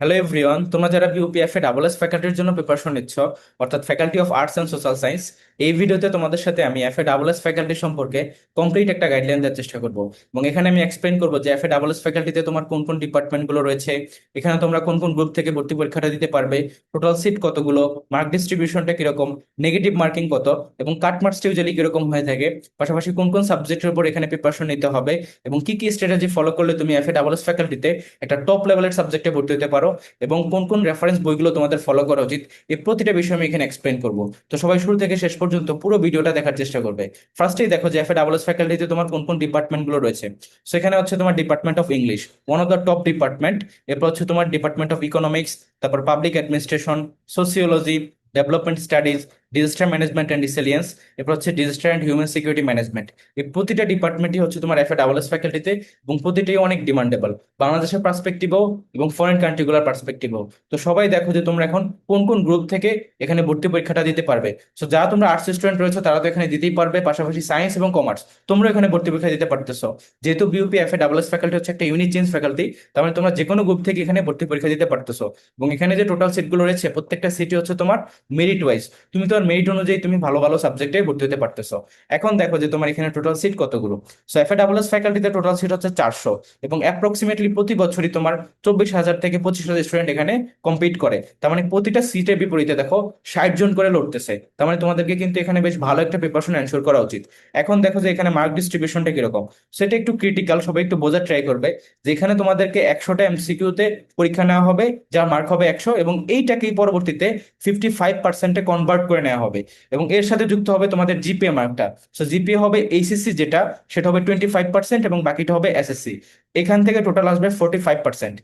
Hello everyone তোমরা যারা বিউপিএফ A double S ফ্যাকাল্টির জন্য প্রিপারেশন নিচ্ছ, অর্থাৎ faculty of arts and social science এই ভিডিওতে তোমাদের সাথে আমি F A double S faculty সম্পর্কে কমপ্লিট একটা গাইডলাইন দেওয়ার চেষ্টা করব। এবং এখানে আমি এক্সপ্লেন করব যে এফ এ ডাবল এস ফ্যাকাল্টিতে তোমার কোন কোন ডিপার্টমেন্টগুলো রয়েছে, এখানে তোমরা কোন কোন গ্রুপ থেকে ভর্তি পরীক্ষাটা দিতে পারবে টোটাল সিট কতগুলো মার্ক ডিস্ট্রিবিউশনটা কীরকম নেগেটিভ মার্কিং কত, এবং কাট মার্কস ইউজুয়ালি কীরকম হয়ে থাকে, পাশাপাশি কোন কোন সাবজেক্টের উপর এখানে প্রিপারেশন নিতে হবে, এবং কি কি স্ট্র্যাটেজি ফলো করলে তুমি এফ এ ডাবল এস ফ্যাকাল্টিতে একটা টপ লেভেলের সাবজেক্টে ভর্তি হতে পারো এবং কোন কোন রেফারেন্স বইগুলো তোমাদের ফলো করা উচিত, এই প্রতিটা বিষয় আমি এখানে এক্সপ্লেন করব। তো সবাই শুরু থেকে শেষ পর্যন্ত পুরো ভিডিওটা দেখার চেষ্টা করবে। ফার্স্টেই দেখো যে এফ এ ডাবল এস ফ্যাকাল্টিতে তোমার কোন কোন ডিপার্টমেন্টগুলো রয়েছে। সেখানে হচ্ছে তোমার department of English one of the top department এরপর হচ্ছে তোমার ডিপার্টমেন্ট অফ ইকোনমিক্স তারপর public administration sociology development studies disaster management and resilience এরপর হচ্ছে disaster and human security management এই প্রতিটা ডিপার্টমেন্টই হচ্ছে তোমার এফ ডাবল এস ফ্যাকাল্টিতে এবং প্রতিটাই অনেক ডিমান্ডেবল বাংলাদেশের পার্সপেক্টিভও এবং ফরেন কান্ট্রিগুলোর পার্সপেক্টিভও তো সবাই দেখো যে তোমরা এখন কোন কোন গ্রুপ থেকে এখানে ভর্তি পরীক্ষাটা দিতে পারবে। সো যারা তোমরা আর্টস স্টুডেন্ট রয়েছে তারা তো এখানে দিতেই পারবে, পাশাপাশি সায়েন্স এবং কমার্স তোমরা এখানে ভর্তি পরীক্ষা দিতে পারতেছো। যেহেতু BUP F A double S faculty হচ্ছে একটা ইউনিট চেঞ্জ ফ্যাকাল্টি তার মানে তোমরা যে কোনো গ্রুপ থেকে এখানে ভর্তি পরীক্ষা দিতে পারতেছো। এবং এখানে যে টোটাল সিটগুলো রয়েছে, প্রত্যেকটা সিটি হচ্ছে তোমার মেরিট ওয়াইজ তুমি তোমার মেরিট অনুযায়ী তুমি ভালো ভালো সাবজেক্টে ভর্তি হতে পারতেছো। এখন দেখো যে তোমার এখানে টোটাল সিট কতগুলো? সো এফ এস ফ্যাকাল্টিতে টোটাল সিট হচ্ছে চারশো এবং অ্যাপ্রক্সিমেটলি প্রতি বছরই তোমার চব্বিশ হাজার থেকে পঁচিশ হাজার স্টুডেন্ট এখানে কম্পিট করে। তার মানে প্রতিটা সিটের বিপরীতে দেখো ষাট জন করে লড়তেছে। তার মানে তোমাদেরকে কিন্তু এখানে বেশ ভালো একটা প্রিপারেশন এনশোর করা উচিত। এখন দেখো যে এখানে মার্ক ডিস্ট্রিবিউশনটা কীরকম? সেটা একটু ক্রিটিক্যাল সবাই একটু বোঝার ট্রাই করবে। যে এখানে তোমাদেরকে একশোটা এমসিকিউতে পরীক্ষা নেওয়া হবে, যার মার্ক হবে একশো এবং এইটাকেই পরবর্তীতে ফিফটি ফাইভ পার্সেন্টে কনভার্ট করে নেওয়া হবে। এবং এর সাথে যুক্ত হবে তোমাদের জিপিএ মার্কটা সো জিপিএ হবে এইচএসসি যেটা, সেটা হবে টোয়েন্টি ফাইভ পার্সেন্ট এবং বাকিটা হবে এসএসসি এখান থেকে টোটাল আসবে ফোর্টি ফাইভ পার্সেন্ট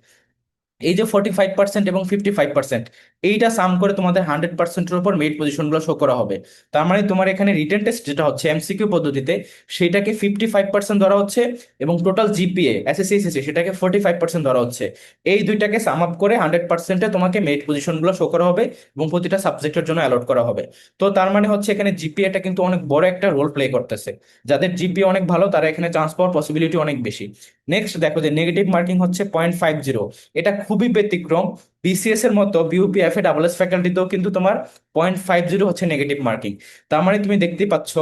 এই যে ফোর্টি ফাইভ পার্সেন্ট এবং ফিফটি ফাইভ পার্সেন্ট এইটা সাম করে তোমাদের হান্ড্রেড পার্সেন্টের উপর মেরিট পজিশনগুলো শো করা হবে। তার মানে তোমার এখানে রিটেন টেস্ট যেটা হচ্ছে এমসিকিউ পদ্ধতিতে, সেটাকে ফিফটি ফাইভ পার্সেন্ট ধরা হচ্ছে এবং টোটাল জিপিএ এসএসসি সেটাকে ফোর্টি ফাইভ পার্সেন্ট ধরা হচ্ছে। এই দুইটাকে সাম আপ করে হান্ড্রেড পার্সেন্টে তোমাকে মেরিট পজিশনগুলো শো করা হবে এবং প্রতিটা সাবজেক্টের জন্য অ্যালট করা হবে। তো তার মানে হচ্ছে এখানে জিপিএটা কিন্তু অনেক বড় একটা রোল প্লে করতেছে। যাদের জিপিএ অনেক ভালো, তারা এখানে চান্স পাওয়ার পসিবিলিটি অনেক বেশি। নেক্সট দেখো যে নেগেটিভ মার্কিং হচ্ছে পয়েন্ট ফাইভ জিরো এটা খুবই ব্যতিক্রম। বিসিএস এর মতো BUP F A double S ফ্যাকাল্টিতেও কিন্তু তোমার পয়েন্ট ফাইভ জিরো হচ্ছে নেগেটিভ মার্কিং তার মানে তুমি দেখতেই পাচ্ছ,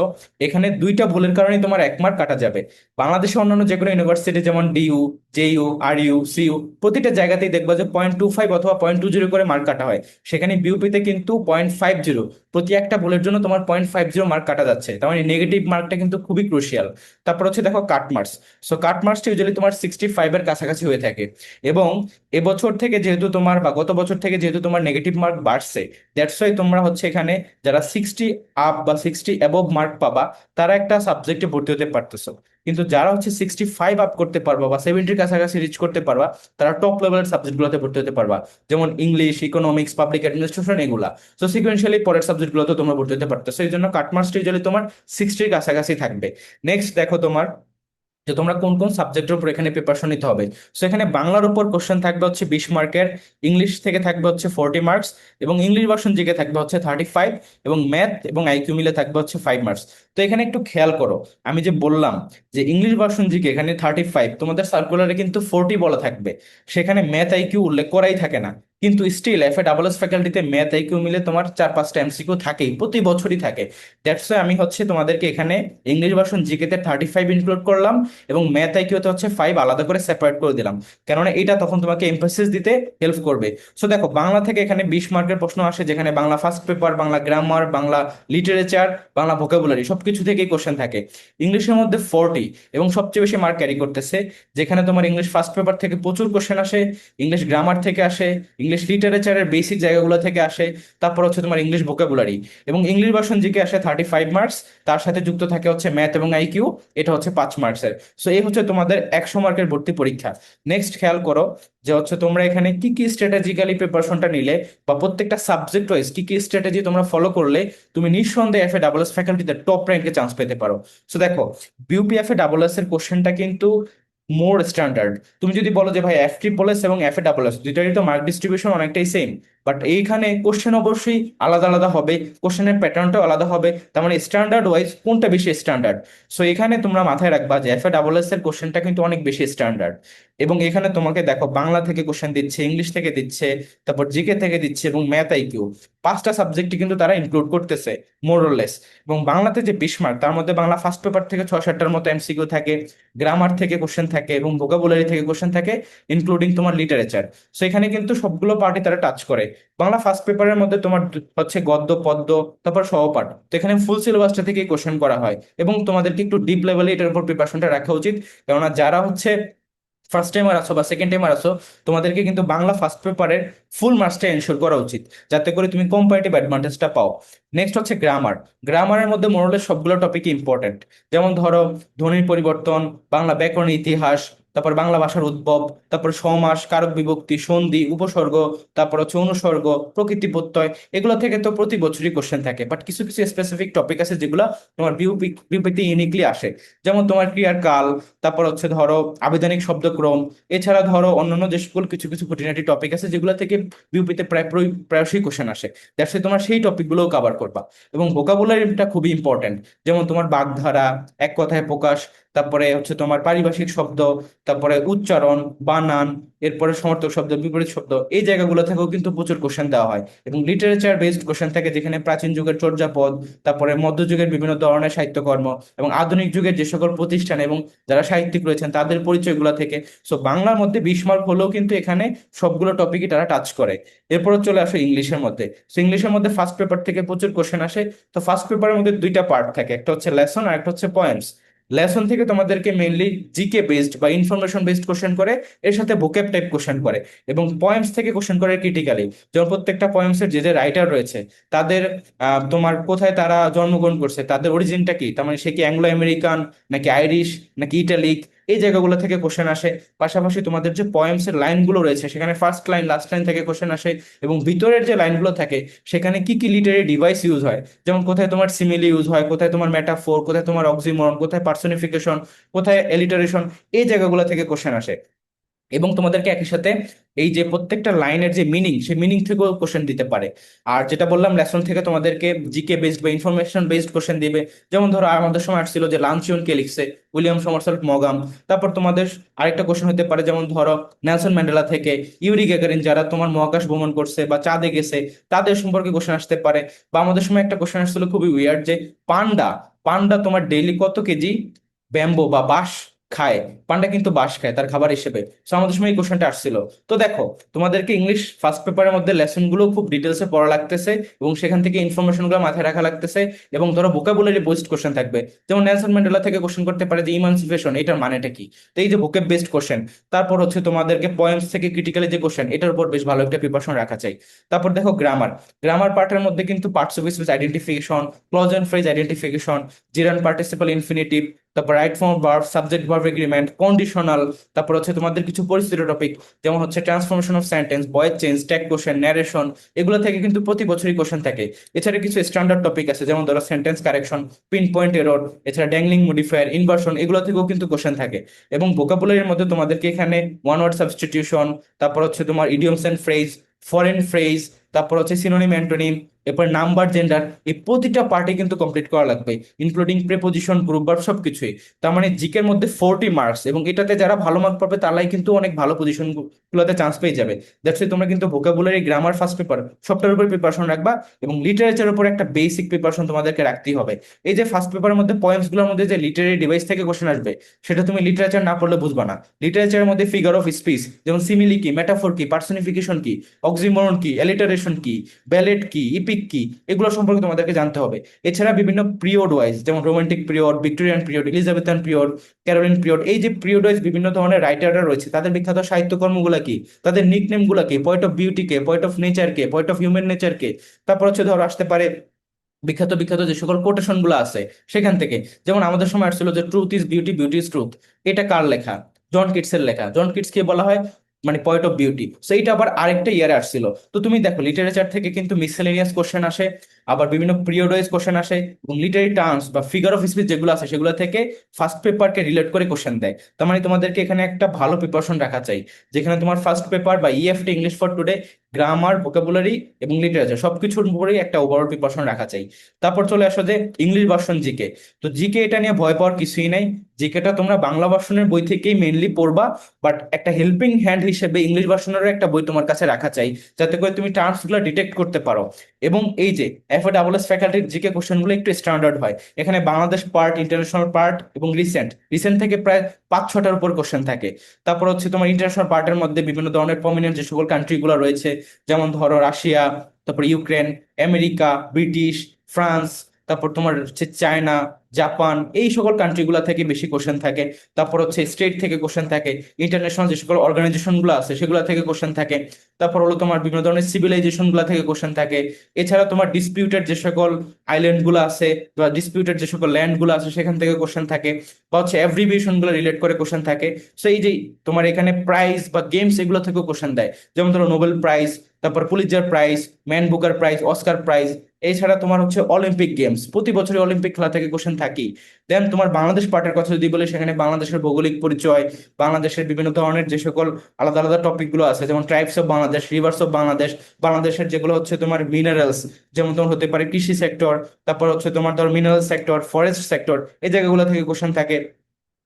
এখানে দুইটা ভুলের কারণে তোমার এক মার্ক কাটা যাবে। বাংলাদেশে অন্যান্য যে কোনো ইউনিভার্সিটি যেমন DU JU R U CU প্রতিটা জায়গাতেই দেখবা যে পয়েন্ট টু ফাইভ অথবা পয়েন্ট টু জিরো করে মার্ক কাটা হয়। সেখানে বিউপিতে কিন্তু পয়েন্ট ফাইভ জিরো প্রতি একটা ভুলের জন্য তোমার পয়েন্ট ফাইভ জিরো মার্ক কাটা যাচ্ছে। তার মানে নেগেটিভ মার্কটা কিন্তু খুবই ক্রুশিয়াল তারপর হচ্ছে দেখো কাট মার্কস সো কাট মার্কসটা ইউজুয়ালি তোমার সিক্সটি ফাইভের কাছাকাছি হয়ে থাকে। এবং এবছর থেকে যেহেতু তোমার গত বছর থেকে যেহেতু তোমার নেগেটিভ মার্ক বাড়ছে দ্যাটস ওয়াই তোমরা হচ্ছে এখানে যারা সিক্সটি আপ বা সিক্সটি অ্যাবভ মার্ক পাবা, তারা একটা সাবজেক্টে ভর্তি হতে পারতেছো। কিন্তু যারা হচ্ছে সিক্সটি ফাইভ আপ করতে পারবা বা সেভেন্টির কাছাকাছি রিচ করতে পারবা, তারা টপ লেভেলের সাবজেক্টগুলোতে ভর্তি হতে পারবা। যেমন ইংলিশ ইকোনমিক্স পাবলিক অ্যাডমিনিস্ট্রেশন এগুলা। সো সিকুয়েন্সিয়ালি পরের সাবজেক্টগুলোতে তোমরা ভর্তি হতে পারতেছো। এই জন্য কাটমার্কসটা ইউজুয়ালি তোমার সিক্সটির কাছাকাছি থাকবে। নেক্সট দেখো তোমার যে তোমরা কোন কোন সাবজেক্টের উপর এখানে প্রিপারেশন নিতে হবে। সো এখানে বাংলার উপর কোশ্চেন থাকবে হচ্ছে বিশ মার্কের, ইংলিশ থেকে থাকবে হচ্ছে ফোরটি মার্কস এবং ইংলিশ ভার্সন জিকে থাকবে হচ্ছে থার্টি ফাইভ এবং ম্যাথ এবং আইকিউ মিলে থাকবে হচ্ছে ফাইভ মার্কস তো এখানে একটু খেয়াল করো, আমি যে বললাম যে ইংলিশ ভার্সন জিকে এখানে থার্টি ফাইভ তোমাদের সার্কুলারে কিন্তু ফোরটি বলা থাকবে। সেখানে ম্যাথ আইকিউ উল্লেখ করাই থাকে না। কিন্তু still F A double S ফ্যাকাল্টিতে math IQ মিলে তোমার চার পাঁচটা এমসিকিউ থাকেই, প্রতি বছরই থাকে। দ্যাটস ওয়াই আমি হচ্ছে তোমাদেরকে এখানে ইংলিশ ভার্সন জিকেতে থার্টি ফাইভ ইনক্লুড করলাম এবং ম্যাথ আইকিউতে হচ্ছে ফাইভ আলাদা করে সেপারেট করে দিলাম। কেননা এটা তখন তোমাকে এমফাসিস দিতে হেল্প করবে। সো দেখো, বাংলা থেকে এখানে বিশ মার্কের প্রশ্ন আসে, যেখানে Bangla first paper Bangla grammar Bangla literature Bangla vocabulary সবকিছু থেকেই কোশ্চেন থাকে। ইংলিশের মধ্যে ফোরটি এবং সবচেয়ে বেশি মার্ক ক্যারি করতেছে, যেখানে তোমার ইংলিশ ফার্স্ট পেপার থেকে প্রচুর কোশ্চেন আসে ইংলিশ গ্রামার থেকে আসে ইংলিশ লিটারেচারের বেসিক জায়গাগুলো থেকে আসে, তারপর হচ্ছে তোমার ইংলিশ ভোকাবুলারি এবং ইংলিশ ভার্সন জিকে আসে থার্টি ফাইভ মার্কস তার সাথে যুক্ত থাকে হচ্ছে ম্যাথ এবং আইকিউ এটা হচ্ছে পাঁচ মার্কসের সো এই হচ্ছে তোমাদের একশো মার্কের ভর্তি পরীক্ষা। নেক্সট খেয়াল করো যে হচ্ছে তোমরা এখানে কি কি স্ট্র্যাটেজিক্যালি প্রিপারেশনটা নিলে বা প্রত্যেকটা সাবজেক্ট ওয়াইজ কি কি স্ট্র্যাটেজি তোমরা ফলো করলে তুমি নিঃসন্দেহে এফ এ ডাবল এস ফ্যাকাল্টিতে টপ র্যাঙ্কে চান্স পেতে পারো। সো দেখো বিউপিএফ এ ডাবল এস এর কোশ্চেনটা কিন্তু মোর স্ট্যান্ডার্ড তুমি যদি বলো যে ভাই এফ ট্রিপল এস এবং এফ এ ডাবল এস দুইটারই তো মার্ক ডিস্ট্রিবিউশন অনেকটাই সেম বাট এইখানে কোশ্চেন অবশ্যই আলাদা আলাদা হবে। কোশ্চেনের প্যাটার্নটাও আলাদা হবে। তার মানে স্ট্যান্ডার্ড ওয়াইজ কোনটা বেশি স্ট্যান্ডার্ড সো এখানে তোমরা মাথায় রাখবা যে এফ এ ডাবল এস এর কোশ্চেনটা কিন্তু অনেক বেশি স্ট্যান্ডার্ড এবং এখানে তোমাকে দেখো, বাংলা থেকে কোশ্চেন দিচ্ছে ইংলিশ থেকে দিচ্ছে, তারপর জিকে থেকে দিচ্ছে এবং ম্যাথ আইকিউ পাঁচটা সাবজেক্টই কিন্তু তারা ইনক্লুড করতেছে মোরলেস এবং বাংলাতে যে বিশ মার্ক তার মধ্যে বাংলা ফার্স্ট পেপার থেকে ছয় সাতটার মতো এমসিকিউ থাকে গ্রামার থেকে কোশ্চেন থাকে এবং ভোকাবুলারি থেকে কোশ্চেন থাকে ইনক্লুডিং তোমার লিটারেচার সো এখানে কিন্তু সবগুলো পার্টি তারা টাচ করে। বাংলা ফার্স্ট পেপারের মধ্যে তোমার হচ্ছে গদ্য, পদ্য, তারপর সহপাঠ। তো এখানে ফুল সিলেবাসটা থেকে কোশ্চেন করা হয় এবং তোমাদেরকে একটু ডিপ লেভেলে এটার উপর প্রিপারেশনটা রাখা উচিত। কেননা যারা হচ্ছে ফার্স্ট টাইমার আসো বা সেকেন্ড টাইমার আসো তোমাদেরকে কিন্তু বাংলা ফার্স্ট পেপারের ফুল মার্কসটা এনশোর করা উচিত। যাতে করে তুমি কম্পারেটিভ অ্যাডভান্টেজটা পাও। নেক্সট হচ্ছে গ্রামার গ্রামারের মধ্যে মোরলের সবগুলো টপিক ইম্পর্টেন্ট যেমন ধরো ধ্বনির পরিবর্তন, বাংলা ব্যাকরণ ইতিহাস তারপর বাংলা ভাষার উদ্ভব, তারপর সমাস, কারক বিভক্তি, সন্ধি, উপসর্গ, তারপর হচ্ছে অনুসর্গ, প্রকৃতি প্রত্যয়, এগুলো থেকে তো প্রতি বছরই কোশ্চেন থাকে। বাট কিছু কিছু স্পেসিফিক টপিক আছে যেগুলো তোমার বিউপিতে ইউনিকলি আসে। যেমন তোমার ক্রিয়ার কাল তারপর হচ্ছে ধরো আবেদনিক শব্দক্রম, এছাড়া ধরো অন্যান্য যে সকল কিছু কিছু খুঁটিনাটি টপিক আছে যেগুলো থেকে বিউপিতে প্রায়, প্রায়- প্রায়শই কোশ্চেন আসে। দ্যাটস তোমার সেই টপিকগুলোও কভার করবা। এবং ভোকাবুলারিটা খুবই ইম্পর্টেন্ট যেমন তোমার বাগধারা, এক কথায় প্রকাশ তারপরে হচ্ছে তোমার পারিভাষিক শব্দ, তারপরে উচ্চারণ, বানান, এরপরে সমর্থক শব্দ, বিপরীত শব্দ, এই জায়গাগুলো থেকেও কিন্তু প্রচুর কোশ্চেন দেওয়া হয়। এবং লিটারেচার বেসড কোশ্চেন থাকে যেখানে প্রাচীন যুগের চর্যাপদ, তারপরে মধ্যযুগের বিভিন্ন ধরনের সাহিত্যকর্ম এবং আধুনিক যুগের যে সকল প্রতিষ্ঠান এবং যারা সাহিত্যিক রয়েছেন, তাদের পরিচয়গুলো থেকে। সো বাংলার মধ্যে বিশ মার্ক হলেও কিন্তু এখানে সবগুলো টপিকই তারা টাচ করে। এরপর চলে আসে ইংলিশের মধ্যে। সো ইংলিশের মধ্যে ফার্স্ট পেপার থেকে প্রচুর কোশ্চেন আসে। তো ফার্স্ট পেপারের মধ্যে দুইটা পার্ট থাকে, একটা হচ্ছে লেসন আর একটা হচ্ছে পয়েমস লেসন থেকে তোমাদেরকে মেইনলি জিকে বেসড বা ইনফরমেশন বেসড কোশ্চেন করে, এর সাথে ভোকেব টাইপ কোশ্চেন করে এবং পয়েমস থেকে কোশ্চেন করে ক্রিটিক্যালি যেমন প্রত্যেকটা পয়েমসের যে যে রাইটার রয়েছে, তাদের তোমার কোথায় তারা জন্মগ্রহণ করছে, তাদের অরিজিনটা কি? তার মানে সে কি অ্যাংলো আমেরিকান নাকি আইরিশ নাকি ইটালিক এই জায়গাগুলো থেকে কোশ্চেন আসে। পাশাপাশি তোমাদের যে পয়েমস এর লাইনগুলো রয়েছে, সেখানে ফার্স্ট লাইন লাস্ট লাইন থেকে কোশ্চেন আসে এবং ভিতরের যে লাইনগুলো থাকে, সেখানে কি কি লিটারি ডিভাইস ইউজ হয়? যেমন কোথায় তোমার সিমিলি ইউজ হয়, কোথায় তোমার মেটাফোর কোথায় তোমার অক্সিমরন কোথায় পার্সোনিফিকেশন কোথায় এলিটারেশন এই জায়গাগুলো থেকে কোশ্চেন আসে। এবং তোমাদেরকে একই সাথে এই যে প্রত্যেকটা লাইনের যে মিনিং সেই মিনিং থেকেও কোশ্চেন দিতে পারে। আর যেটা বললাম লেসন থেকে তোমাদেরকে জিকে বেসড বা ইনফরমেশন বেসড কোশ্চেন দিবে। যেমন ধরো আমাদের সময় আসছিল যে লাঞ্চিয়ন কে লিখছে উইলিয়াম সমারসেট মগাম তারপর তোমাদের আরেকটা কোশ্চেন হতে পারে, যেমন ধরো নেলসন ম্যান্ডেলা থেকে ইউরি গ্যাগারিন যারা তোমার মহাকাশ ভ্রমণ করছে বা চাঁদে গেছে, তাদের সম্পর্কে কোশ্চেন আসতে পারে। বা আমাদের সময় একটা কোশ্চেন আসছিল খুবই উইয়ার্ড যে পান্ডা পান্ডা তোমার ডেইলি কত কেজি? ব্যাম্বো বা বাঁশ। খায়, পান্ডা কিন্তু বাঁশ খায়, তার খাবার হিসেবে। সো আমাদের সময় এই কোশ্চেনটা আসছিল। তো দেখো, তোমাদেরকে ইংলিশ ফার্স্ট পেপারের মধ্যে লেসনগুলো খুব ডিটেলসে পড়া লাগতেছে এবং সেখান থেকে ইনফরমেশনগুলো মাথায় রাখা লাগতেছে এবং ধরো ভোকাবুলারি বেসড কোশ্চেন থাকবে। যেমন নেলসন ম্যান্ডেলা থেকে কোশ্চেন করতে পারে যে ইমানসিপেশন এটার মানেটা কি? তো এই যে ভোকেব বেসড কোশ্চেন তারপর হচ্ছে তোমাদেরকে পয়েন্টস থেকে ক্রিটিক্যালি যে কোশ্চেন এটার উপর বেশ ভালো একটা প্রিপারেশন রাখা চাই। তারপর দেখো গ্রামার গ্রামার পার্টের মধ্যে কিন্তু parts of speech identification clause and phrase identification gerund participle infinitive তারপর right form verb subject verb agreement conditional তারপর হচ্ছে তোমাদের কিছু পরিস্থিতি টপিক যেমন হচ্ছে transformation of sentence voice change tag question narration এগুলো থেকে কিন্তু প্রতি বছরই কোশ্চেন থাকে। এছাড়া কিছু স্ট্যান্ডার্ড টপিক আছে, যেমন ধরো sentence correction pin point error এছাড়া ড্যাংলিং মডিফায়ার ইনভার্সন এগুলো থেকেও কিন্তু কোশ্চেন থাকে। এবং ভোকাবুলারির মধ্যে তোমাদেরকে এখানে ওয়ান ওয়ার্ড সাবস্টিটিউশন তারপর হচ্ছে তোমার idioms and phrase foreign phrase তারপর হচ্ছে সিনোনিম অ্যান্টোনিম এরপর নাম্বার জেন্ডার এই প্রতিটা পার্টি কিন্তু কমপ্লিট করা লাগবে ইনক্লুডিং প্রেপোজিশন গ্রুপ ভার্ব সবকিছুই। তার মানে জিকের মধ্যে ফোরটি মার্কস এবং এটাতে যারা ভালো মার্ক পাবে, তারাই কিন্তু অনেক ভালো পজিশন গুলোতে চান্স পেয়ে যাবে। দ্যাটস তোমরা কিন্তু ভোকাবুলারি গ্রামার ফার্স্ট পেপার সবটার উপর প্রিপারেশন রাখবা, এবং লিটারেচারের উপর একটা বেসিক প্রিপারেশন তোমাদেরকে রাখতেই হবে। এই যে ফার্স্ট পেপারের মধ্যে পয়েন্টসগুলোর মধ্যে যে লিটারি ডিভাইস থেকে কোশ্চেন আসবে, সেটা তুমি লিটারেচার না পড়লে বুঝবা না। লিটারেচারের মধ্যে ফিগার অফ স্পিচ যেমন সিমিলি কি মেটাফোর কি পার্সনিফিকেশন কি অক্সিমরন কি অ্যালিটারেশন কি ব্যালেট কি ইপিক কি? এগুলো সম্পর্কে তোমাদেরকে জানতে হবে। এছাড়া বিভিন্ন পিরিয়ড ওয়াইজ যেমন romantic period Victorian period Elizabethan period Caroline period এই যে পিরিয়ড ওয়াইজ বিভিন্ন ধরনের রাইটাররা রয়েছে, তাদের বিখ্যাত সাহিত্যকর্মগুলো কি? তাদের নিকনেমগুলা কি? পয়েন্ট অফ বিউটি কে পয়েন্ট অফ নেচার কে পয়েন্ট অফ হিউম্যান নেচার কে। তারপর হচ্ছে ধরো আসতে পারে বিখ্যাত বিখ্যাত যে সকল কোটেশনগুলো আছে সেখান থেকে। যেমন আমাদের সময় আসছিল যে truth is beauty beauty is truth এটা কার লেখা? জন কিটসের লেখা। জন কিটস কে বলা হয় মানে পয়েন্ট অফ বিউটি সো এইটা আবার আরেকটা ইয়ারে আসছিল। তো তুমি দেখো লিটারেচার থেকে কিন্তু মিসেলেনিয়াস কোশ্চেন আসে, আবার বিভিন্ন পিরিয়ড কোশ্চেন আসে, এবং লিটারি টার্মস বা ফিগার অফ স্পিচ যেগুলো আছে, সেগুলো থেকে ফার্স্ট পেপারকে রিলেট করে কোশ্চেন দেয়। তার মানে তোমাদেরকে এখানে একটা ভালো প্রিপারেশন রাখা চাই। যেখানে তোমার ফার্স্ট পেপার বা EFT English for today grammar vocabulary এবং লিটারেচার সবকিছুর উপরেই একটা ওভারঅল প্রিপারেশন রাখা চাই। তারপর চলে আসো যে ইংলিশ ভার্সন জিকে তো জিকে এটা নিয়ে ভয় পাওয়ার কিছুই নাই। জিকেটা তোমরা বাংলা ভার্সনের বই থেকেই মেনলি পড়বা বাট একটা হেল্পিং হ্যান্ড হিসেবে ইংলিশ ভার্সনেরও একটা বই তোমার কাছে রাখা চাই, যাতে করে তুমি টার্মসগুলো ডিটেক্ট করতে পারো। এবং এই যে এফ ডাবল এস ফ্যাকাল্টির জিকে কোশ্চেনগুলো একটু স্ট্যান্ডার্ড হয়। এখানে বাংলাদেশ পার্ট ইন্টারন্যাশনাল পার্ট এবং রিসেন্ট রিসেন্ট থেকে প্রায় পাঁচ, ছটার উপর কোশ্চেন থাকে। তারপর হচ্ছে তোমার ইন্টারন্যাশনাল পার্টের মধ্যে বিভিন্ন ধরনের প্রমিনেন্ট যে সকল কান্ট্রিগুলো রয়েছে যেমন ধরো রাশিয়া তারপর ইউক্রেন আমেরিকা ব্রিটিশ ফ্রান্স তারপর তোমার হচ্ছে চায়না, জাপান, এই সকল কান্ট্রিগুলো থেকে বেশি কোশ্চেন থাকে। তারপর হচ্ছে স্টেট থেকে কোশ্চেন থাকে। ইন্টারন্যাশনাল যে সকল অর্গানাইজেশনগুলো আছে, সেগুলো থেকে কোশ্চেন থাকে। তারপর হলো তোমার বিভিন্ন ধরনের সিভিলাইজেশনগুলো থেকে কোশ্চেন থাকে। এছাড়া তোমার ডিসপিউটেড যে সকল আইল্যান্ডগুলো আছে, বা ডিসপিউটেড যে সকল ল্যান্ডগুলো আছে, সেখান থেকে কোশ্চেন থাকে। বা হচ্ছে অ্যাব্রিভিয়েশনগুলো রিলেট করে কোশ্চেন থাকে। সো এই যে তোমার এখানে প্রাইজ বা গেমস এগুলো থেকেও কোশ্চেন দেয়। যেমন ধরো নোবেল প্রাইজ তারপর Pulitzer prize man Booker prize Oscar prize এছাড়া তোমার হচ্ছে অলিম্পিক গেমস প্রতি বছরই অলিম্পিক খেলা থেকে কোশ্চেন থাকেই দেন তোমার বাংলাদেশ পার্টের কথা যদি বলি, সেখানে বাংলাদেশের ভৌগোলিক পরিচয়, বাংলাদেশের বিভিন্ন ধরনের যে সকল আলাদা আলাদা টপিকগুলো আছে, যেমন tribes of Bangladesh rivers of Bangladesh বাংলাদেশের যেগুলো হচ্ছে তোমার মিনারেলস যেমন তোমার হতে পারে কৃষি সেক্টর তারপর হচ্ছে তোমার ধর মিনারেল সেক্টর ফরেস্ট সেক্টর এই জায়গাগুলো থেকে কোশ্চেন থাকে।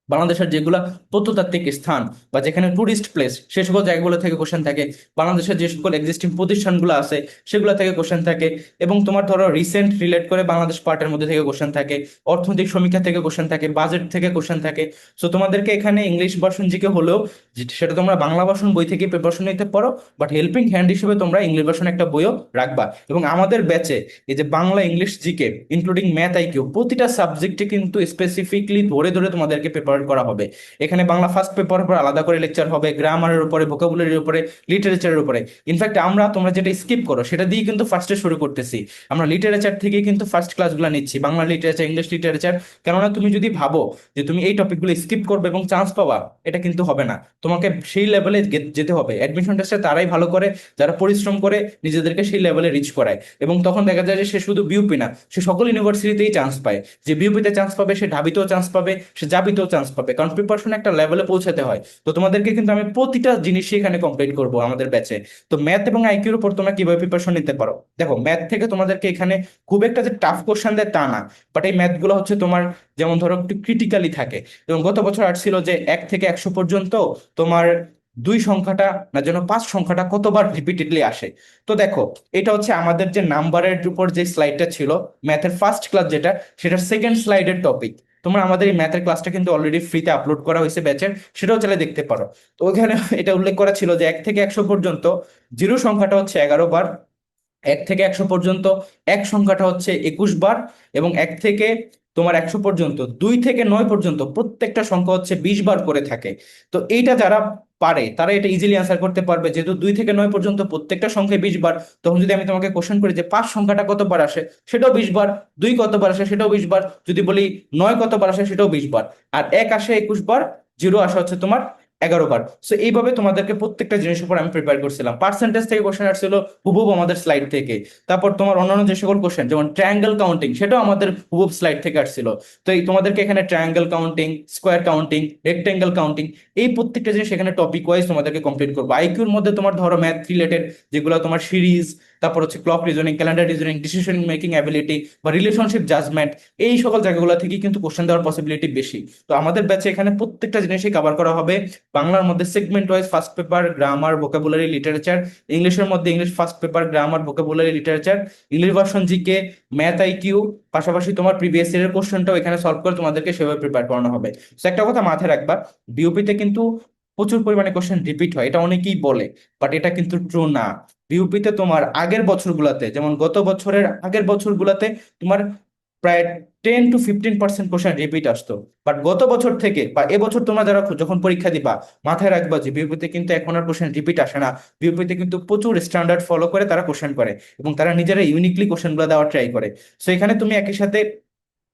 বাংলাদেশের যেগুলা প্রত্নতাত্ত্বিক স্থান বা যেখানে টুরিস্ট প্লেস সে সকল জায়গাগুলো থেকে কোশ্চেন থাকে। বাংলাদেশের যে সকল এক্সিস্টিং প্রতিষ্ঠানগুলো আছে, সেগুলো থেকে কোশ্চেন থাকে। এবং তোমার ধরো রিসেন্ট রিলেট করে বাংলাদেশ পার্টের মধ্যে থেকে কোশ্চেন থাকে। অর্থনৈতিক সমীক্ষা থেকে কোশ্চেন থাকে। বাজেট থেকে কোশ্চেন থাকে। সো তোমাদেরকে এখানে ইংলিশ ভার্সন জিকে হলেও সেটা তোমরা বাংলা ভার্সন বই থেকে প্রিপারেশন নিতে পারো বাট হেল্পিং হ্যান্ড হিসেবে তোমরা ইংলিশ ভার্সন একটা বইও রাখবা। এবং আমাদের ব্যাচে এই যে Bangla English GK including math IQ প্রতিটা সাবজেক্টে কিন্তু স্পেসিফিকলি ধরে ধরে তোমাদেরকে প্রিপারেট করা হবে। এখানে বাংলা ফার্স্ট পেপার উপর আলাদা করে লেকচার হবে গ্রামারের উপরে ভোকাবুলারির উপরে লিটারেচারের উপরে। ইনফ্যাক্ট আমরা তোমরা যেটা স্কিপ করো, সেটা দিয়ে কিন্তু ফার্স্টে শুরু করতেছি। আমরা লিটারেচার থেকে কিন্তু ফার্স্ট ক্লাসগুলো নিচ্ছি, বাংলা লিটারেচার ইংলিশ লিটারেচার কেননা তুমি যদি ভাবো যে তুমি এই টপিকগুলো স্কিপ করবে এবং চান্স পাওয়া এটা কিন্তু হবে না। তোমাকে সেই লেভেলে যেতে হবে। অ্যাডমিশন টেস্টে তারাই ভালো করে, যারা পরিশ্রম করে, নিজেদেরকে সেই লেভেলে রিচ করায়। এবং তখন দেখা যায় যে সে শুধু বিউপি না, সে সকল ইউনিভার্সিটিতেই চান্স পায়। যে বিউপিতে চান্স পাবে, সে ঢাবিতেও চান্স পাবে, সে জাবিতেও চান্স পাবে। কারণ প্রিপারেশন একটা লেভেলে পৌঁছাতে হয়। তো তোমাদেরকে কিন্তু আমি প্রতিটা জিনিসই এখানে কমপ্লিট করব আমাদের ব্যাচে তো ম্যাথ এবং আইকিউর উপর তোমরা কীভাবে প্রিপারেশন নিতে পারো? দেখো ম্যাথ থেকে তোমাদেরকে এখানে খুব একটা যে টাফ কোশ্চেন দেয় তা না। বাট এই ম্যাথগুলো হচ্ছে তোমার, যেমন ধরো একটু ক্রিটিক্যালি থাকে। এবং গত বছর আসছিল যে এক থেকে একশো পর্যন্ত তোমার দুই সংখ্যাটা না যেন পাঁচ সংখ্যাটা কতবার রিপিটেডলি আসে। তো দেখো, এটা হচ্ছে আমাদের যে নাম্বারের উপর যে স্লাইডটা ছিল ম্যাথের ফার্স্ট ক্লাস যেটা, সেটার সেকেন্ড স্লাইডের টপিক তোমরা আমাদের এই ম্যাথের ক্লাসটা কিন্তু অলরেডি ফ্রিতে আপলোড করা হয়েছে ব্যাচের সেটাও চাইলে দেখতে পারো। তো ওখানে এটা উল্লেখ করা ছিল যে এক থেকে একশো পর্যন্ত জিরো সংখ্যাটা হচ্ছে এগারো বার, এক থেকে একশো পর্যন্ত এক সংখ্যাটা হচ্ছে একুশ বার এবং এক থেকে তোমার একশো পর্যন্ত, দুই থেকে নয় পর্যন্ত, প্রত্যেকটা সংখ্যা হচ্ছে বিশ বার করে থাকে। তো এইটা যারা পারে, তারা এটা ইজিলি আনসার করতে পারবে, যেহেতু দুই থেকে নয় পর্যন্ত প্রত্যেকটা সংখ্যায় বিশ বার, তখন যদি আমি তোমাকে কোশ্চেন করি যে পাঁচ সংখ্যাটা কতবার আসে, সেটাও বিশ বার, দুই কতবার আসে, সেটাও বিশ বার, যদি বলি নয় কতবার আসে, সেটাও বিশ বার। আর এক আসে একুশ বার, জিরো আসে হচ্ছে তোমার এগারো বার। সো এইভাবে তোমাদেরকে প্রত্যেকটা জিনিসের উপর আমি প্রিপেয়ার করছিলাম। পার্সেন্টেজ থেকে কোশ্চেন আসছিল হুবহুব আমাদের স্লাইড থেকে। তারপর তোমার অন্যান্য যে সকল কোশ্চেন যেমন ট্রায়াঙ্গেল কাউন্টিং সেটাও আমাদের হুবুব স্লাইড থেকে আসছিল। তো এই তোমাদেরকে এখানে triangle counting square counting rectangle counting এই প্রত্যেকটা জিনিস এখানে টপিক ওয়াইজ তোমাদেরকে কমপ্লিট করব। আইকিউর মধ্যে তোমার ধরো ম্যাথ রিলেটেড যেগুলো তোমার সিরিজ তারপর হচ্ছে clock reasoning calendar reasoning decision making ability বা রিলেশনশিপ জাজমেন্ট এই সকল জায়গাগুলো থেকে কিন্তু কোশ্চেন দেওয়ার পসিবিলিটি বেশি। তো আমাদের ব্যাচে এখানে প্রত্যেকটা জিনিসই কভার করা হবে। বাংলার মধ্যে segment wise first paper grammar vocabulary literature ইংলিশের মধ্যে English first paper grammar vocabulary literature English version GK math IQ পাশাপাশি তোমার প্রিভিয়াস ইয়ারের কোশ্চেনটাও এখানে সলভ করে তোমাদেরকে সেভাবে প্রিপেয়ার করানো হবে। তো একটা কথা মাথায় রাখবা বিউপিতে কিন্তু প্রচুর পরিমাণে কোশ্চেন রিপিট হয়, এটা অনেকেই বলে বাট এটা কিন্তু ট্রু না। বিউপিতে তোমার আগের বছরগুলোতে, যেমন গত বছরের আগের বছরগুলোতে তোমার প্রায় ten to fifteen percent question repeat আসতো। বাট গত বছর থেকে বা এবছর তোমরা যারা যখন পরীক্ষা দিবা, মাথায় রাখবা যে বিউপিতে কিন্তু এখন আর কোশ্চেন রিপিট আসে না। বিউপিতে কিন্তু প্রচুর স্ট্যান্ডার্ড ফলো করে তারা কোশ্চেন করে এবং তারা নিজেরা ইউনিকলি কোশ্চেনগুলো দেওয়ার ট্রাই করে। সো এখানে তুমি একই সাথে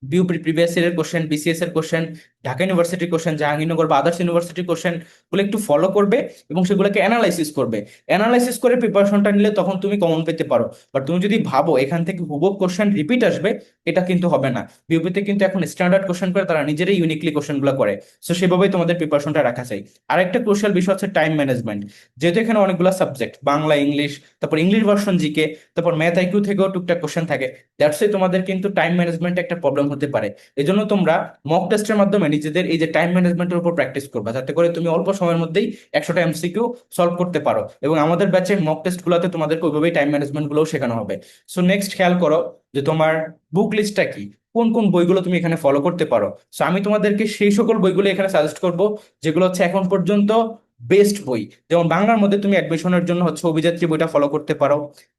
বিউপি প্রিভিয়াস ইয়ারের কোশ্চেন বিসিএস এর কোশ্চেন ঢাকা ইউনিভার্সিটির কোশ্চেন জাহাঙ্গীরনগর বা আদার্স ইউনিভার্সিটির কোশ্চেনগুলো একটু ফলো করবে এবং সেগুলোকে অ্যানালাইসিস করবে। অ্যানালাইসিস করে প্রিপারেশনটা নিলে তখন তুমি কমন পেতে পারো। বাট তুমি যদি ভাবো এখান থেকে হুবহু কোশ্চেন রিপিট আসবে, এটা কিন্তু হবে না। বিউপিতে কিন্তু এখন স্ট্যান্ডার্ড কোশ্চেন করে তারা নিজেরাই ইউনিকলি কোশ্চেনগুলো করে। সো সেভাবেই তোমাদের প্রিপারেশনটা রাখা চাই। আরেকটা ক্রুশিয়াল বিষয় হচ্ছে টাইম ম্যানেজমেন্ট যেহেতু এখানে অনেকগুলো সাবজেক্ট বাংলা ইংলিশ তারপর ইংলিশ ভার্সন জিকে তারপর ম্যাথ আইকিউ থেকেও টুকটাক কোশ্চেন থাকে। দ্যাটস তোমাদের কিন্তু টাইম ম্যানেজমেন্ট একটা প্রবলেম হতে পারে। এই জন্য তোমরা মক টেস্টের মাধ্যমে নিজেদের এই যে টাইম ম্যানেজমেন্টের উপর প্র্যাকটিস করবা, যাতে করে তুমি অল্প সময়ের মধ্যেই একশোটা এমসিকিউ সলভ করতে পারো। এবং আমাদের ব্যাচে মক টেস্ট গুলোতে তোমাদেরকে ওইভাবেই টাইম ম্যানেজমেন্ট গুলোও শেখানো হবে। সো নেক্সট খেয়াল করো যে তোমার বুক লিস্টটা কি? কোন কোন বইগুলো তুমি এখানে ফলো করতে পারো? সো আমি তোমাদেরকে সেই সকল বইগুলো এখানে সাজেস্ট করব, যেগুলো হচ্ছে এখন পর্যন্ত বেস্ট বই। যেমন বাংলার মধ্যে তুমি অ্যাডমিশনের জন্য হচ্ছে অভিযাত্রী বইটা ফলো করতে পারো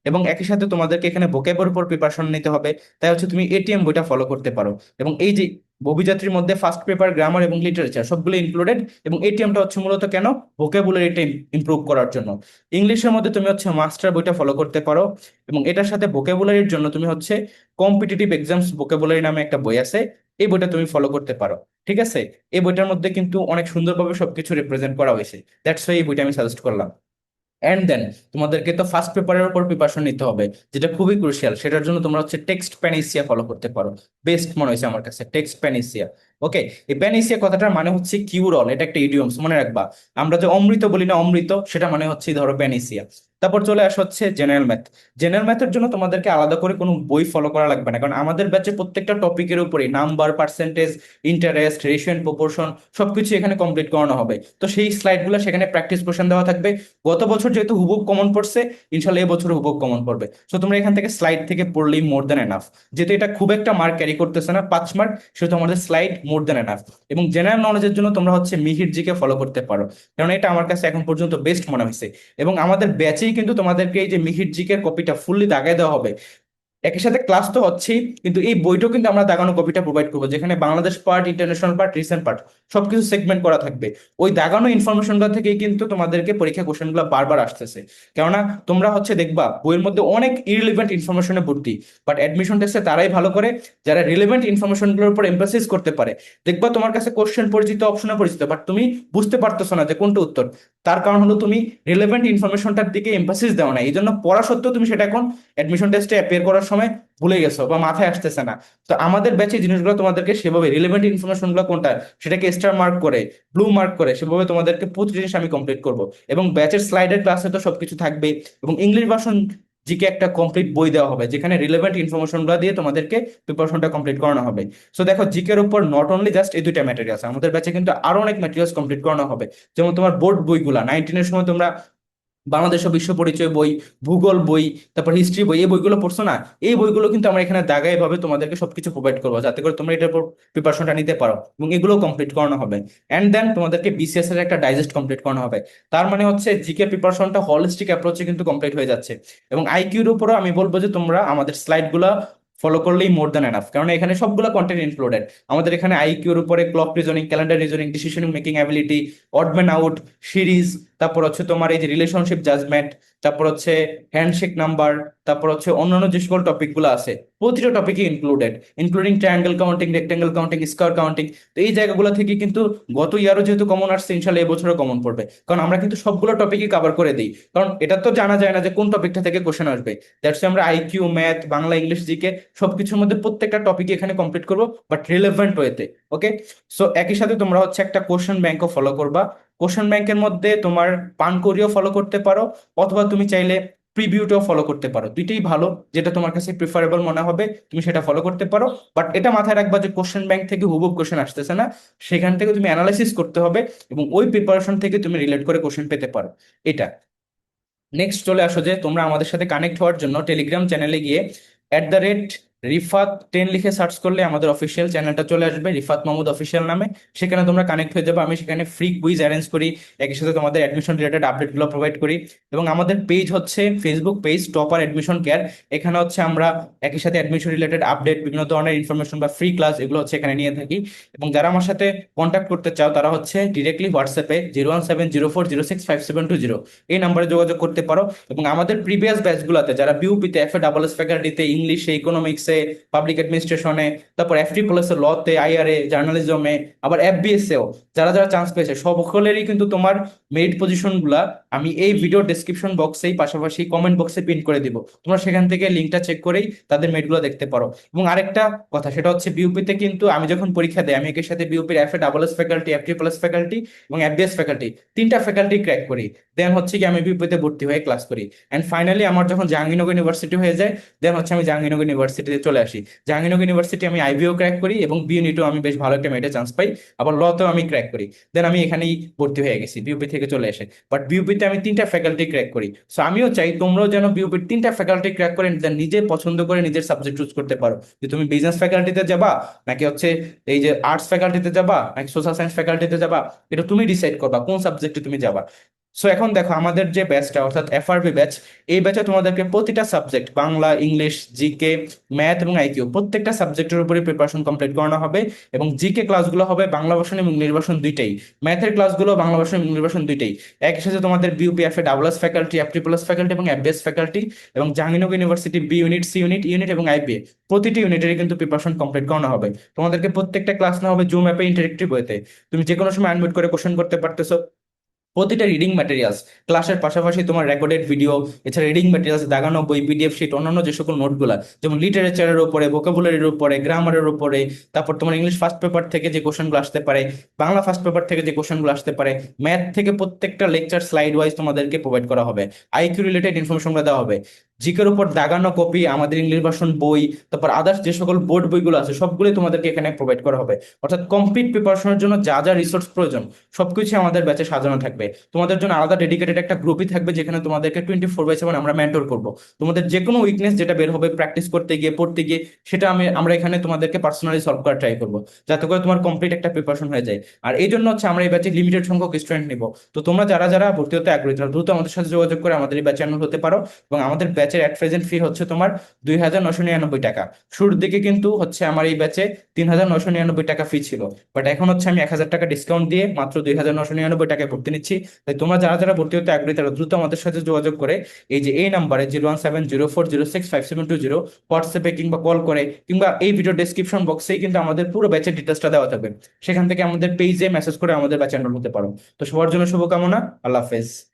এবং একই সাথে তোমাদেরকে এখানে ভোকেবের উপর প্রিপারেশন নিতে হবে। তাই হচ্ছে তুমি এটিএম বইটা ফলো করতে পারো। এবং এই যে অভিযাত্রীর মধ্যে ফার্স্ট পেপার গ্রামার এবং লিটারেচার সবগুলো ইনক্লুডেড এবং এটিএমটা হচ্ছে মূলত কেন? ভোকেবুলারিটা ইমপ্রুভ করার জন্য। ইংলিশের মধ্যে তুমি হচ্ছে মাস্টার বইটা ফলো করতে পারো এবং এটার সাথে ভোকেবুলারির জন্য তুমি হচ্ছে কম্পিটিটিভ এক্সামস ভোকেবুলারি নামে একটা বই আছে, এই বইটা তুমি ফলো করতে পারো। ঠিক আছে? এই বইটার মধ্যে কিন্তু অনেক সুন্দরভাবে সবকিছু রিপ্রেজেন্ট করা হয়েছে। দ্যাটস ওয়াই এই বইটা আমি সাজেস্ট করলাম। অ্যান্ড দেন তোমাদেরকে তো ফার্স্ট পেপারের উপর প্রিপারেশন নিতে হবে, যেটা খুবই ক্রুশিয়াল সেটার জন্য তোমরা হচ্ছে টেক্সট প্যানিসিয়া ফলো করতে পারো। বেস্ট মনে হয়েছে আমার কাছে, টেক্সট প্যানিসিয়া। ওকে, এই প্যানিসিয়া কথাটার মানে হচ্ছে কিউরল, এটা একটা ইডিয়মস মনে রাখবা। আমরা যে অমৃত বলি না অমৃত, সেটা মানে হচ্ছে ধরো প্যানিসিয়া। তারপর চলে আসা হচ্ছে জেনারেল ম্যাথ জেনারেল ম্যাথের জন্য তোমাদেরকে আলাদা করে কোনো বই ফলো করা লাগবে না, কারণ আমাদের ব্যাচে প্রত্যেকটা টপিকের উপরে number percentage interest ratio proportion সবকিছু এখানে কমপ্লিট করানো হবে। তো সেই স্লাইডগুলো সেখানে প্র্যাকটিস কোশ্চেন দেওয়া থাকবে। গত বছর যেহেতু হুবুব কমন পড়ছে, ইনশাল্লাহ এবছর হুবুব কমন পড়বে। সো তোমরা এখান থেকে স্লাইড থেকে পড়লেই মোর দেন এনাফ যেহেতু এটা খুব একটা মার্ক ক্যারি করতেছে না, পাঁচ মার্ক সেহেতু আমাদের স্লাইড মোর দেন এনাফ এবং জেনারেল নলেজের জন্য তোমরা হচ্ছে মিহির জিকে ফলো করতে পারো। কারণ এটা আমার কাছে এখন পর্যন্ত বেস্ট মনে হয়েছে। এবং আমাদের ব্যাচেই কিন্তু তোমাদেরকে এই যে মিহির জিকের কপিটা ফুললি দাগায় দেওয়া হবে। একই সাথে ক্লাস তো হচ্ছেই, কিন্তু এই বইটাও কিন্তু আমরা দাগানো কপিটা প্রোভাইড করব, যেখানে Bangladesh part international part recent part সবকিছু সেগমেন্ট করা থাকবে। ওই দাগানো ইনফরমেশনগুলো থেকেই কিন্তু তোমাদেরকে পরীক্ষা কোশ্চেনগুলো বারবার আসতেছে। কেননা তোমরা হচ্ছে দেখবা, বইয়ের মধ্যে অনেক ইরিলেভেন্ট ইনফরমেশনে ভর্তি বাট অ্যাডমিশন টেস্টে তারাই ভালো করে যারা রিলেভেন্ট ইনফরমেশনগুলোর উপর এমফাসিস করতে পারে। দেখবা তোমার কাছে কোশ্চেন পরিচিত অপশনে পরিচিত বাট তুমি বুঝতে পারতেছো না যে কোনটা উত্তর। তার কারণ হলো তুমি রিলেভেন্ট ইনফরমেশনটার দিকে এমফাসিস দেওয়া না এই জন্য পড়া সত্ত্বেও তুমি সেটা এখন অ্যাডমিশন টেস্টে অ্যাপিয়ার করার সময় ভুলে গেছো বা মাথায় আসতেছে না। তো আমাদের ব্যাচে জিনিসগুলো তোমাদেরকে সেভাবে রিলেভেন্ট ইনফরমেশনগুলো কোনটা, সেটাকে স্টার মার্ক করে ব্লু মার্ক করে, সেভাবে তোমাদেরকে প্রতি জিনিস আমি কমপ্লিট করব। এবং ব্যাচের স্লাইডের ক্লাসে তো সবকিছু থাকবে। এবং ইংলিশ ভার্সন জিকে একটা কমপ্লিট বই দেওয়া হবে, যেখানে রিলেভেন্ট ইনফরমেশনগুলো দিয়ে তোমাদেরকে প্রিপারেশনটা কমপ্লিট করানো হবে। সো দেখো, জিকের উপর নট অনলি জাস্ট এই দুইটা ম্যাটেরিয়ালস আমাদের ব্যাচে কিন্তু আরও অনেক ম্যাটেরিয়ালস কমপ্লিট করানো হবে। যেমন তোমার বোর্ড বইগুলা নাইনটিনের সময় তোমরা বাংলাদেশ বিশ্ব পরিচয় বই, ভূগোল বই, তারপর হিস্ট্রি বই, এই বইগুলো পড়ছো না? এই বইগুলো কিন্তু আমরা এখানে দাগাই ভাবে তোমাদেরকে সবকিছু প্রোভাইড করব, যাতে করে তোমরা এটার উপর প্রিপারেশনটা নিতে পারো এবং এগুলো কমপ্লিট করানো হবে। অ্যান্ড দেন তোমাদেরকে বিসিএস এর একটা ডাইজেস্ট কমপ্লিট করানো হবে। তার মানে হচ্ছে জিকে প্রিপারেশনটা হলিস্টিক অ্যাপ্রোচে কিন্তু কমপ্লিট হয়ে যাচ্ছে। এবং আইকিউর উপরও আমি বলব যে তোমরা আমাদের স্লাইডগুলো ফলো করলেই মোর দ্যান এনাফ কারণ এখানে সবগুলো কন্টেন্ট ইনক্লুডেড আমাদের এখানে আইকিউর উপরে clock reasoning calendar reasoning decision making ability odd man out series তারপর হচ্ছে তোমার এই যে রিলেশনশিপ জাজমেন্ট তারপর হচ্ছে হ্যান্ডশেক নাম্বার তারপর হচ্ছে অন্যান্য যে সকল টপিকগুলো আছে, প্রতিটা টপিকই included including triangle counting rectangle counting square counting তো এই জায়গাগুলো থেকে কিন্তু গত ইয়ারও যেহেতু কমন আসছে ইনশাল্লাহ এবছরও কমন পড়বে। কারণ আমরা কিন্তু সবগুলো টপিকই কভার করে দিই। কারণ এটা তো জানা যায় না যে কোন টপিকটা থেকে কোশ্চেন আসবে। দ্যাটস আমরা IQ math Bangla English GK সবকিছুর মধ্যে প্রত্যেকটা টপিক এখানে কমপ্লিট করব বাট রিলেভেন্ট ওয়েতে ওকে সো একই সাথে তোমরা হচ্ছে একটা কোশ্চেন ব্যাংকও ফলো করবা। কোশ্চেন ব্যাংকের মধ্যে তোমার পানকড়িও ফলো করতে পারো, অথবা তুমি চাইলে প্রিভিউটাও ফলো করতে পারো। দুইটাই ভালো, যেটা তোমার কাছে প্রিফারেবল মনে হবে, তুমি সেটা ফলো করতে পারো। বাট এটা মাথায় রাখবা যে কোশ্চেন ব্যাংক থেকে হুবহুব কোশ্চেন আসতেছে না, সেখান থেকে তুমি অ্যানালাইসিস করতে হবে এবং ওই প্রিপারেশন থেকে তুমি রিলেট করে কোশ্চেন পেতে পারো। এটা। নেক্সট চলে আসো যে তোমরা আমাদের সাথে কানেক্ট হওয়ার জন্য টেলিগ্রাম চ্যানেলে গিয়ে at the rate Rifat ten লিখে সার্চ করলে আমাদের অফিসিয়াল চ্যানেলটা চলে আসবে, রিফাত মাহমুদ অফিসিয়াল নামে। সেখানে তোমরা কানেক্ট হয়ে যাবে। আমি সেখানে ফ্রি কুইজ অ্যারেঞ্জ করি, একই সাথে তোমাদের অ্যাডমিশন রিলেটেড আপডেটগুলো প্রোভাইড করি। এবং আমাদের পেজ হচ্ছে Facebook page topper admission care এখানে হচ্ছে আমরা একই সাথে অ্যাডমিশন রিলেটেড আপডেট বিভিন্ন ধরনের ইনফরমেশন বা ফ্রি ক্লাস এগুলো হচ্ছে এখানে নিয়ে থাকি। এবং যারা আমার সাথে কন্ট্যাক্ট করতে চাও, তারা হচ্ছে ডিরেক্টলি হোয়াটসঅ্যাপে zero one seven zero four zero six five seven two zero এই নাম্বারে যোগাযোগ করতে পারো। এবং আমাদের প্রিভিয়াস ব্যাচগুলোতে যারা বিউপিতে এফ এ ডাবল এস ফ্যাকাল্টিতে ইংলিশে ইকোনমিক্সে এ পাবলিক অ্যাডমিনিস্ট্রেশনে তারপর এফটি প্লাসে লতে আইআরএ জার্নালিজমে আবার এফবিএস এও, যারা যারা চান্স পেয়েছে সকলেরই কিন্তু তোমার মেরিট পজিশনগুলা আমি এই ভিডিও ডেসক্রিপশন বক্সেই পাশাপাশি কমেন্ট বক্সে পিন করে দিব। তোমরা সেখান থেকে লিঙ্কটা চেক করেই তাদের মেরিটগুলো দেখতে পারো। এবং আরেকটা কথা, সেটা হচ্ছে বিউপিতে কিন্তু আমি যখন পরীক্ষা দেই, আমি একের সাথে বিউপির F A double S faculty FT plus faculty এবং এফবিএস ফ্যাকাল্টি তিনটা ফ্যাকাল্টি ক্র্যাক করি। দেন হচ্ছে কি আমি বিউপিতে ভর্তি হয়ে ক্লাস করি। অ্যান্ড ফাইনালি আমার যখন জাহাঙ্গীরনগর ইউনিভার্সিটি হয়ে যায় দেন হচ্ছে আমি জাহাঙ্গীরনগর ইউনিভার্সিটিতে চলে আসি। জাহাঙ্গীরনগর ইউনিভার্সিটি আমি আইবিও ক্র্যাক করি এবং বিউনিটেও আমি বেশ ভালো একটা মেটে চান্স পাই, আবার লতেও আমি ক্র্যাক করি। দেন আমি এখানেই ভর্তি হয়ে গেছি বিউপি থেকে চলে এসে। বাট বিউপিতে আমি তিনটা ফ্যাকাল্টি ক্র্যাক করি। সো আমিও চাই তোমরাও যেন বিউপির তিনটা ফ্যাকাল্টি ক্র্যাক করে দেন নিজে পছন্দ করে নিজের সাবজেক্ট চুজ করতে পারো। যে তুমি বিজনেস ফ্যাকাল্টিতে যাবা, নাকি হচ্ছে এই যে আর্টস ফ্যাকাল্টিতে যাবা, নাকি সোশ্যাল সায়েন্স ফ্যাকাল্টিতে যাবা, এটা তুমি ডিসাইড করবা কোন সাবজেক্টে তুমি যাবা। সো এখন দেখো আমাদের যে ব্যাচটা অর্থাৎ এফআরবি ব্যাচ এই ব্যাচে তোমাদেরকে প্রতিটা subject Bangla English GK math এবং আইকিউ প্রত্যেকটা সাবজেক্টের উপরে প্রিপারেশন কমপ্লিট করানো হবে এবং জিকে ক্লাসগুলো হবে বাংলা ভাষণ এবং নির্বাসন দুইটাই। ম্যাথের ক্লাসগুলো বাংলা ভাষণ এবং নির্বাসন দুইটাই। একই সাথে তোমাদের BUP F A double S faculty F plus faculty এবং এফবিএস ফ্যাকাল্টি এবং Jahangirnagar university B unit C unit unit এবং আইবিএ প্রতিটি ইউনিটেরই কিন্তু প্রিপারেশন কমপ্লিট করানো হবে। তোমাদেরকে প্রত্যেকটা ক্লাস না হবে জুম অ্যাপে ইন্টারেক্টিভ হতে তুমি যে কোনো সময় আনমিউট করে কোশ্চেন করতে পারতেছো। প্রতিটা রিডিং ম্যাটেরিয়ালস ক্লাসের পাশাপাশি তোমার রেকর্ডেড ভিডিও এছাড়া রিডিং ম্যাটেরিয়ালস দাগানো বই পিডিএফ শিট অন্যান্য যে সকল নোটগুলা যেমন লিটারেচারের উপরে ভোকাবুলারির উপরে গ্রামারের উপরে, তারপর তোমার ইংলিশ ফার্স্ট পেপার থেকে যে কোশ্চেনগুলো আসতে পারে, বাংলা ফার্স্ট পেপার থেকে যে কোশ্চেনগুলো আসতে পারে ম্যাথ থেকে প্রত্যেকটা লেকচার স্লাইড ওয়াইজ তোমাদেরকে প্রোভাইড করা হবে। আইকিউ রিলেটেড ইনফরমেশনগুলো দেওয়া হবে। জিকের উপর দাগানো কপি, আমাদের ইংলিশ ভার্সন বই, তারপর আদার্স যে সকল বোর্ড বইগুলো আছে, সবগুলোই তোমাদেরকে এখানে প্রোভাইড করা হবে। অর্থাৎ কমপ্লিট প্রিপারেশনের জন্য যা যা রিসোর্স প্রয়োজন সবকিছু আমাদের ব্যাচে সাজানো থাকবে। তোমাদের জন্য আলাদা ডেডিকেটেড একটা গ্রুপই থাকবে, যেখানে তোমাদেরকে টোয়েন্টি ফোর বাই সেভেন আমরা মেন্টর করব। তোমাদের যে কোনো উইকনেস যেটা বের হবে প্র্যাকটিস করতে গিয়ে, পড়তে গিয়ে, সেটা আমি, আমরা এখানে তোমাদেরকে পার্সোনালি সলভ করার ট্রাই করব, যাতে করে তোমার কমপ্লিট একটা প্রিপারেশন হয়ে যায়। আর এই জন্য হচ্ছে আমরা এই ব্যাচে লিমিটেড সংখ্যক স্টুডেন্ট নিব। তো তোমরা যারা যারা ভর্তি হতে আগ্রহী, তারা দ্রুত আমাদের সাথে যোগাযোগ করে আমাদের এই ব্যাচে হতে পারো এবং আমাদের ব্যাচের অ্যাট প্রেজেন্ট ফি হচ্ছে তোমার দুই হাজার নশো নিরানব্বই টাকা। শুরুর দিকে কিন্তু হচ্ছে আমার এই ব্যাচে তিন হাজার নশো নিরানব্বই টাকা ফি ছিল। বাট এখন হচ্ছে আমি এক হাজার টাকা ডিসকাউন্ট দিয়ে মাত্র দুই হাজার নশো নিরানব্বই টাকায় ভর্তি নিচ্ছি। তাই তোমরা যারা যারা ভর্তি হতে আগ্রহী, তারা দ্রুত আমাদের সাথে যোগাযোগ করে এই যে এই নাম্বারে zero one seven zero four zero six five seven two zero হোয়াটসঅ্যাপে কিংবা কল করে কিংবা এই ভিডিও ডেসক্রিপশন বক্সেই কিন্তু আমাদের পুরো ব্যাচের ডিটেলসটা দেওয়া থাকবে। সেখান থেকে আমাদের পেজে মেসেজ করে আমাদের ব্যাচে এনরোল হতে পারো। তো সবার জন্য শুভকামনা। আল্লাহ হাফেজ।